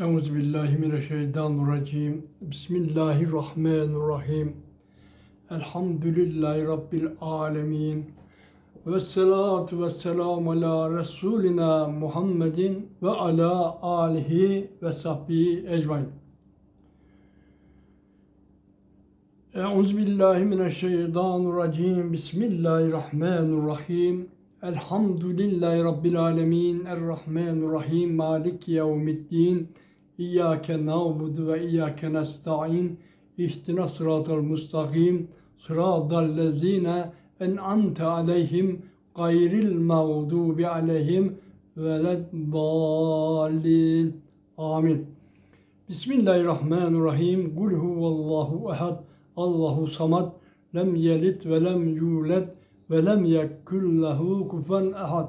Euzu billahi mineşşeytanirracim. Bismillahirrahmanirrahim. Elhamdülillahi rabbil alamin. Ve salatu ve selamu ala Resulina Muhammedin ve ala alihi ve sahbihi ecmain. Euzu billahi mineşşeytanirracim. Bismillahirrahmanirrahim. Elhamdülillahi rabbil alamin. Errahmanirrahim. Maliki yevmiddin. İyyâke na'budu ve iyyâke nesta'in. İhdina sıratal mustakim. Sıratal lezîne en'amte aleyhim gayril mağdubi aleyhim veleddallin. Amin. Bismillahirrahmanirrahim. Kul huvallahu ehad. Allahu samad. Lem yelit ve lem yulet ve lem yekkul lehu kufen ehad.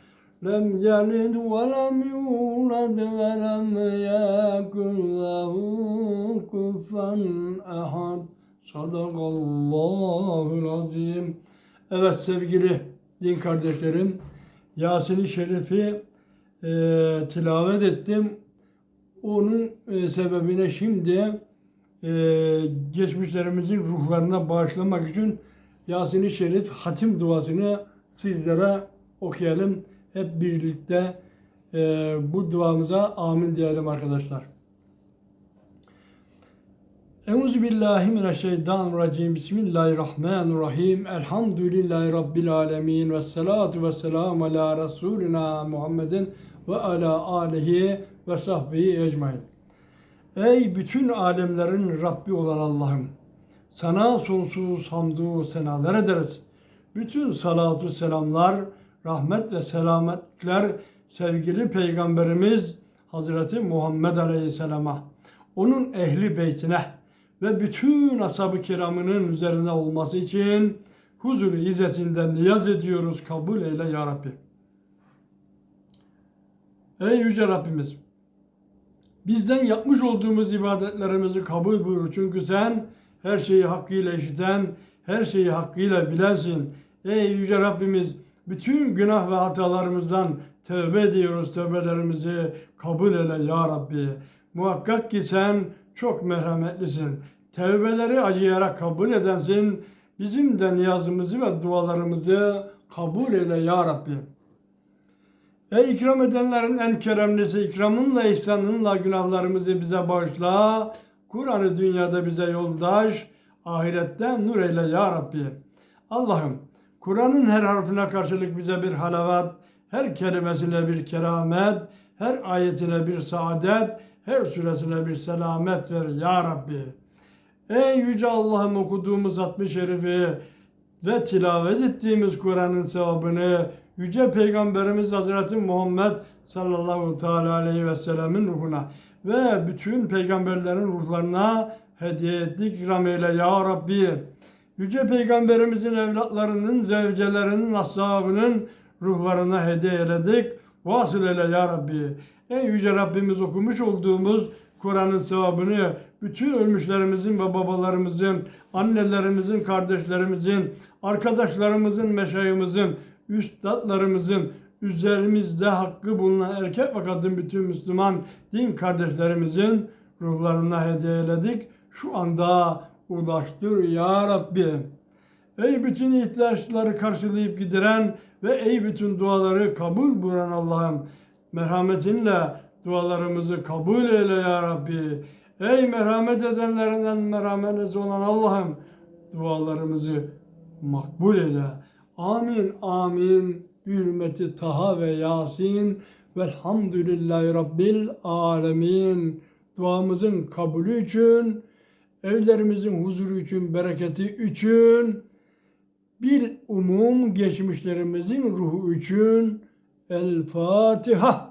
لم يلد ولم يولد ولم يكن له كفوا أحد Sadakallahul azim. Evet sevgili din kardeşlerim, Yasin-i Şerif'i e, tilavet ettim. Onun e, sebebine şimdi e, geçmişlerimizin ruhlarına bağışlamak için Yasin-i Şerif hatim duasını sizlere okuyalım. Hep birlikte e, bu duamıza amin diyelim arkadaşlar. Euzu billahi mineşşeytanirracim. Bismillahirrahmanirrahim. Elhamdülillahi rabbil alamin ve salatu ve selam ala resulina Muhammedin ve ala alihi ve sahbihi ecmaîn. Ey bütün alemlerin Rabbi olan Allah'ım. Sana sonsuz hamdü senalar ederiz. Bütün salatu selamlar, rahmet ve selametler sevgili Peygamberimiz Hazreti Muhammed Aleyhisselam'a, onun ehli beytine, ve bütün ashab-ı kiramının üzerine olması için huzur izzetinden niyaz ediyoruz. Kabul eyle ya Rabbi. Ey Yüce Rabbimiz! Bizden yapmış olduğumuz ibadetlerimizi kabul buyur. Çünkü sen her şeyi hakkıyla işiten, her şeyi hakkıyla bilensin. Ey Yüce Rabbimiz! Bütün günah ve hatalarımızdan tövbe ediyoruz. Tövbelerimizi kabul eyle ya Rabbi. Muhakkak ki sen çok merhametlisin. Tevbeleri acıyarak kabul edensin. Bizim de niyazımızı ve dualarımızı kabul eyle ya Rabbi. Ey ikram edenlerin en keremlisi ikramınla ihsanınla günahlarımızı bize bağışla. Kur'an'ı dünyada bize yoldaş, ahirette nur eyle ya Rabbi. Allah'ım Kur'an'ın her harfine karşılık bize bir halavat, her kelimesine bir keramet, her ayetine bir saadet, her suresine bir selamet ver ya Rabbi. Ey Yüce Allah'ım okuduğumuz hatmi şerifi ve tilavet ettiğimiz Kur'an'ın sevabını Yüce Peygamberimiz Hazreti Muhammed sallallahu teala aleyhi ve sellemin ruhuna ve bütün peygamberlerin ruhlarına hediye ettik ikram eyle ya Rabbi. Yüce Peygamberimizin evlatlarının, zevcelerinin, ashabının ruhlarına hediye eyledik. Vasıl eyle ya Rabbi. Ey Yüce Rabbimiz okumuş olduğumuz Kur'an'ın sevabını bütün ölmüşlerimizin ve babalarımızın, annelerimizin, kardeşlerimizin, arkadaşlarımızın, meşayimizin, üstadlarımızın, üzerimizde hakkı bulunan erkek ve kadın bütün Müslüman din kardeşlerimizin ruhlarına hediye eyledik. Şu anda ulaştır ya Rabbi. Ey bütün ihtiyaçları karşılayıp gidiren ve ey bütün duaları kabul buyuran Allah'ım merhametinle dualarımızı kabul eyle ya Rabbi. Ey merhamet edenlerinden merhametli olan Allah'ım dualarımızı makbul eyle. Amin amin. Hürmeti Taha ve Yasin. Velhamdülillahi Rabbil alemin. Duamızın kabulü için, evlerimizin huzuru için, bereketi için, bir umum geçmişlerimizin ruhu için El Fatiha.